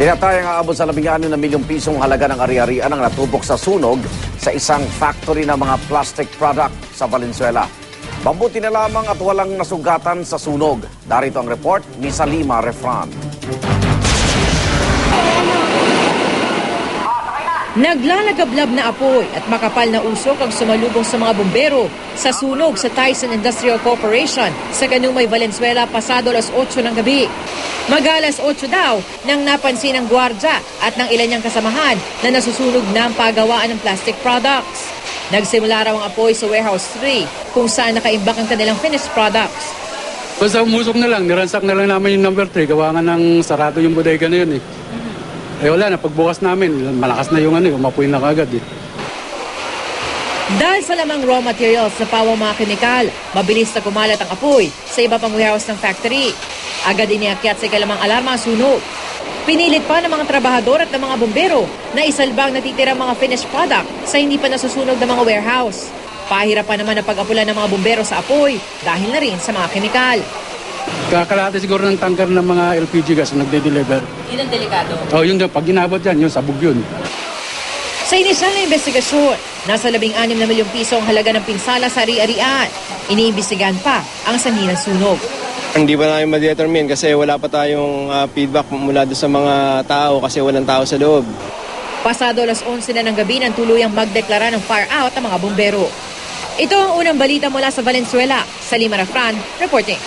Tinatayang aabot sa 16 na milyong pisong halaga ng ari-arian ang natubok sa sunog sa isang factory ng mga plastic product sa Valenzuela. Mabuti na lamang at walang nasugatan sa sunog. Darito ang report ni Salima Refran. Naglalagablab na apoy at makapal na usok ang sumalubong sa mga bumbero sa sunog sa Tyson Industrial Corporation sa Ganumay, Valenzuela pasado alas 8 ng gabi. Magalas 8 daw nang napansin ng gwardya at ng ilan niyang kasamahan na nasusunog na ang pagawaan ng plastic products. Nagsimula raw ang apoy sa Warehouse 3 kung saan nakaimbak ang kanilang finished products. Basta umusok na lang, niransak na lang namin yung number 3. Gawa nga ng sarado yung bodega na yun eh. Eh wala na, pagbukas namin, malakas na yung ano, eh, umapoy na kagad eh. Dahil sa lamang raw materials na pawang mga kemikal, mabilis na kumalat ang apoy sa iba pang warehouse ng factory. Agad iniakyat sa ikalamang alarma sunog. Pinilit pa ng mga trabahador at ng mga bombero na isalba ang natitirang mga finished product sa hindi pa nasusunog ng mga warehouse. Pahirap pa naman ang pag-apula ng mga bombero sa apoy dahil na rin sa mga kemikal. Kakalate siguro ng tanker ng mga LPG gas na nagde-deliver. Yun ang delikado. Oh, yun daw, pag ginabot yan, yun, sabog yun. Sa inisyal na investigasyon, nasa 16 na milyong piso ang halaga ng pinsala sa ari-arian. Iniimbestigahan pa ang sanhi ng sunog. Hindi pa namin ma-determine kasi wala pa tayong ah, feedback mula doon sa mga tao kasi walang tao sa loob. Pasado alas 11 na ng gabi nang tuluyang magdeklara ng fire out ang mga bombero. Ito ang unang balita mula sa Valenzuela. Salima Rafran, reporting.